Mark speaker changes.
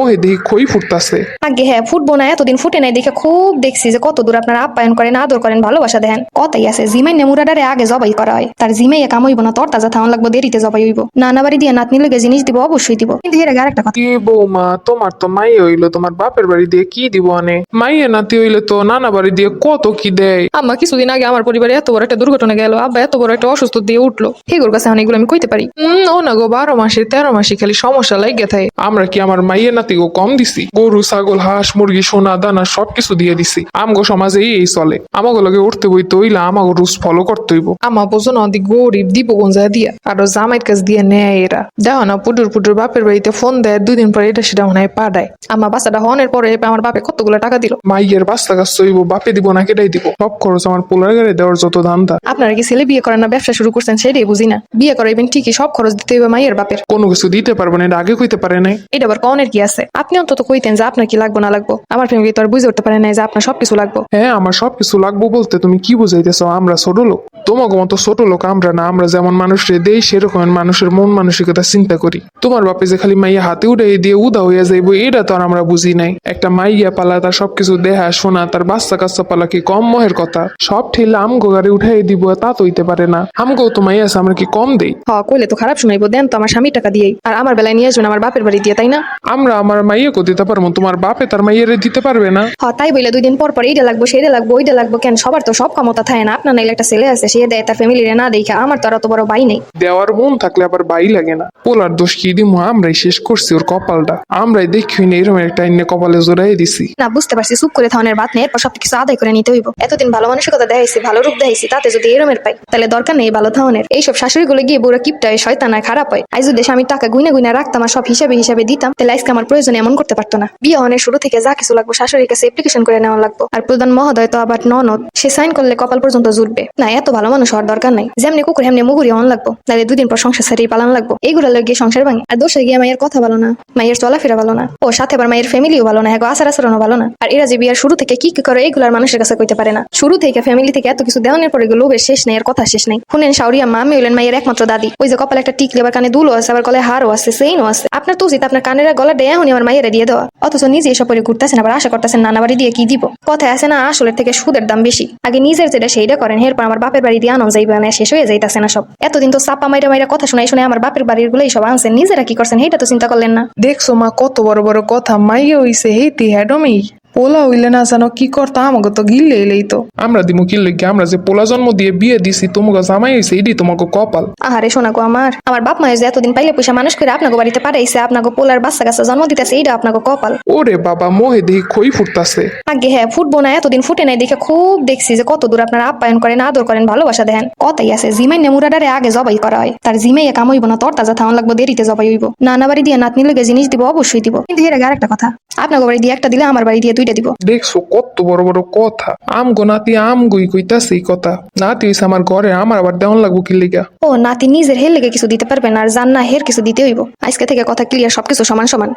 Speaker 1: মোহে দেখি খই ফুটতাছে?
Speaker 2: আগে হ্যাঁ ফুটবো না এতদিন ফুটে নাই দেখে খুব দেখছি যে কত দূর আপনারা আপ্যায়ন করেন আদর করেন ভালোবাসা দেন। কথাই আছে জিমাই নেমুরাডারে আগে জবাই করা হয়। তার জিমাই কাম হইব না তোর তাজা থাউন লাগবো দেরিতে জবাই হইব। নানা বাড়ি দিয়ে নাতনি লেগে জিনিস দিব অবশ্যই দিব। কিন্তু এর আগে আরেকটা কথা।
Speaker 1: কি বৌমা তোমার তো মাইয়ে হইল তোমার বাপের বাড়ি দিয়ে কি দিব অনে মাইয়ে নাতি হইলে তো নানা বাড়ি দিয়ে কত কি দেয়?
Speaker 2: আম্মা কিছুদিন আগে আমার পরিবারে এত বড় একটা দুর্ঘটনা গেল আব্বা এত বড় একটা অসুস্থ দিয়ে উঠল। হেগুর কাছে অনেকগুলো আমি কইতে পারি।
Speaker 1: ও না গো বারো মাসে তেরো মাসে খালি সমস্যা লাগে থাকে। আমরা কি আমার মাইয়ে নাতি গো কম দিছি। গরু ছাগল হাঁস মুরগি সোনা দানা সবকিছু দিয়ে দিছি। আমগো সমাজে এই চলে। আমাগো লগে উঠতে বইতে হইলে আমাগো রুলস ফলো করতে হইব।
Speaker 3: আমা বোঝো না গরিব দিব গঞ্জা দিয়া। আরও জামাইয়ের কাছ দিয়ে নেয় এরা। দেখো না পুটুর পুটুর বাপের বাড়িতে ফোন দেয় দুদিন পরে এটা সেটা মনে হয় পাঠায়। আমার বাচ্চাটা হনের পরে আমার বাপে কতগুলো টাকা দিল?
Speaker 1: মাইয়ের বাস্তা কাজ হইব বাপে দিব না কেটাই দিব। সব খরচ আমার পোলার গাড়ি দেওয়ার যত দাম ধান্দা।
Speaker 2: আপনারা কি ছেলে বিয়ে করেন না ব্যবসা শুরু করছেন সেটাই বুঝি না। বিয়ে করাইবেন ঠিকই সব খরচ দিতে হইবে মাইয়ের বাপের।
Speaker 1: কোনো কিছু দিতে পারব না এটা আগে কইতে পারে নাই।
Speaker 2: এটা আবার কনের কি আছে? আপনি অন্তত কইতেন যে আপনার কি লাগবো না লাগবো। আমার ফ্যামিলি তো আর বুঝে উঠতে পারে না যে আপনার সবকিছু লাগবো?
Speaker 1: হ্যাঁ আমার সবকিছু লাগবো বলতে তুমি কি বুঝাইতেছো? আমরা ছোট লোক। তোমাকে মতো ছোট লোক আমরা না। আমরা যেমন মানুষের দেই সেরকম মানুষের মন মানসিকতা চিন্তা করি। তোমার বাপে যে খালি মাইয়া হাতে উঠাই দিয়ে উদা হইয়া যাইবো এটা তো আর আমরা বুঝি নাই। একটা মাইয়া পালা তার সবকিছু দেহা শোনা তার বাচ্চা কাচ্চা পালা কি কম মহের কথা? সব ঠেলে আমগো গাড়ি উঠাই দিব তা তো হইতে পারে না। আমগো তো মাইয়া আছে আমরা কি কম দেই?
Speaker 2: হ কইলে তো খারাপ শুনাইবো দেন তো আমার স্বামী টাকা দিয়েই। আর আমার বেলায় নিয়ে আসবেন আমার বাপের বাড়ি দিয়ে তাই না?
Speaker 1: আমরা আমার মাইয়াকে দিতে পারব তোমার বাপে তার মাইয়ারে দিতে পারবে না।
Speaker 2: হ তাই বলে দুই দিন পর পর এইটা লাগবো সেইটা লাগবো ওইটা লাগবো কেন সবার তো সব ক্ষমতা থাকে না। আপনার নাইলে একটা ছেলে আছে সে দেয় তার ফ্যামিলি না দেখে আমার তো আর অত বড় বাই নেই।
Speaker 1: দেওয়ার মন থাকলে আবার বাই লাগে না। পোলার দোষ কি দিমু? আমরাই শেষ করছি ওর কপালটা। আমরাই দেখি না এরকম একটা ইন্নে কপালে জোড়াই দিছি।
Speaker 2: না বুঝতে পারছি চুপ করে থাউনের বাদ নেই এরপর সবকিছু আদায় করে নিতে হইব। এতদিন ভালো মানসিকতা দেখাইছি ভালো রূপ দেখাইছি তাতে যদি এরমের পাই তাহলে দরকার নেই ভালো থাউনের এইসব শাশুড়ি গুলো গিয়ে বুড়া কিপটা হয় শয়তান খারাপ হয়। আজ যদি আমি টাকা গুনে গুনে রাখতাম আর সব হিসাবে হিসাবে দিতাম তাহলে আজকে আমার প্রয়োজন এমন করতে পারতো না। বিয়ে হনের শুরু থেকে যা কিছু লাগবো শাশুড়ির কাছে অ্যাপ্লিকেশন করে নেওয়া লাগবো। আর প্রধান মহোদয় তো আবার ননদ, সে সাইন করলে কপাল পর্যন্ত জুটবে। না, এত ভালো মানুষ হওয়ার দরকার নাই। যেমনি কুকুর, হেমনি মুগুরি অন লাগবো। তাহলে দুদিন পর সংসার সারিয়ে পালান লাগবো। এইগুলো গিয়ে সংসার ভাঙে। আর দোষে গিয়ে মায়ের কথা ভালো না। মায়ের চলাফেরা ভালো না। ও, সাথে আবার মায়ের ফ্যামিলিও ভালো না। হ্যাঁ আচার আচরণও ভালো না। আর এরা যে বিয়ার শুরু থেকে কি কি করে এগুলার মানুষের কাছে কইতে পারে না। শুরু থেকে ফ্যামিলি থেকে এত কিছু দেওয়ানোর পরে এগুলো শেষ নেই এর কথা শেষ নেই। শুনেন শাওরিয়া মা আমি হইলেন মায়ের একমাত্র দাদি। ওই যে কপালে একটা টিকলি আবার কানে দুলো আছে, আবার গলায় হারও আছে সেইনও আছে। আপনার তো উচিত আপনার কানের গলা দেয়া উনি আমার মায়েরা দিয়ে দেওয়া। অথচ নিজে এসব করে ঘুরতেছেন, আবার আশা করতেছেন নানা বাড়ি দিয়ে কি দিব? কথায় আছে না, আসলের থেকে সুদের দাম বেশি। আগে নিজের যেটা সেইটা করেন, এরপর আমার বাপের বাড়ি দিয়ে আনন্দ যাইবে না শেষ হয়ে যাইতাছে না সব। এতদিন তো সাপা মাইরা মাইরা কথা শোনাই শুনে আমার বাপের বাড়ির গুলোই সব আনছেন, নিজেরা কি করছেন এটা তো চিন্তা করলেন না।
Speaker 3: দেখছ মা, কত বড় বড় কথা, মাইয়ে হইছে হেতি হ্যাডমি পোলা হইলে না জানো কি করতাম? আমাকে তো গিললে এলেই তো।
Speaker 1: আমরা দিমু কি লেগে আমরা যে পোলা জন্ম দিয়ে বিয়ে দিছি তোমাকে জামাই হয়েছে এটি তোমাকে কপাল।
Speaker 2: আহারে শোনা গো আমার আমার বাপ মায়ের যে এতদিন পাইলে পয়সা মানুষ করে আপনাকে বাড়িতে পাঠাইছে আপনাকে পোলার বাচ্চা কাছে জন্ম দিতেছে এইটা আপনাকে কপাল।
Speaker 1: ওরে বাবা মোহে দেখি খই ফুটতাছে।
Speaker 2: আগে হ্যাঁ ফুটবো না এতদিন ফুটে নাই দেখে খুব দেখছি যে কত দূর আপনারা আপ্যায়ন করেন আদর করেন ভালোবাসা দেন। কথাই আছে জিমাই নেমুরাডারে আগে জবাই করা হয়। তার জিমাই কাম হইব না তোর তাজা থাউন লাগবো দেরিতে জবাই হইব। নানা বাড়ি দিয়ে নাতনি লেগে জিনিস দিব অবশ্যই দিব। কিন্তু এর আগে আরেকটা কথা আপনাকে বাড়ি দিয়ে একটা দিলে আমার বাড়ি দিয়ে দুইটা দিব।
Speaker 1: দেখছ কত বড় বড় কথা। আম গো নাতি আম গই কইতাছে এই কথা। নাতি হইছে আমার ঘরে আমার আবার দেওয়ান লাগবো কি লিগা?
Speaker 2: ও নাতি নিজের হের লেগে কিছু দিতে পারবে না আর জান না হের কিছু দিতে হইব। আজকে থেকে কথা ক্লিয়ার সবকিছু সমান সমান।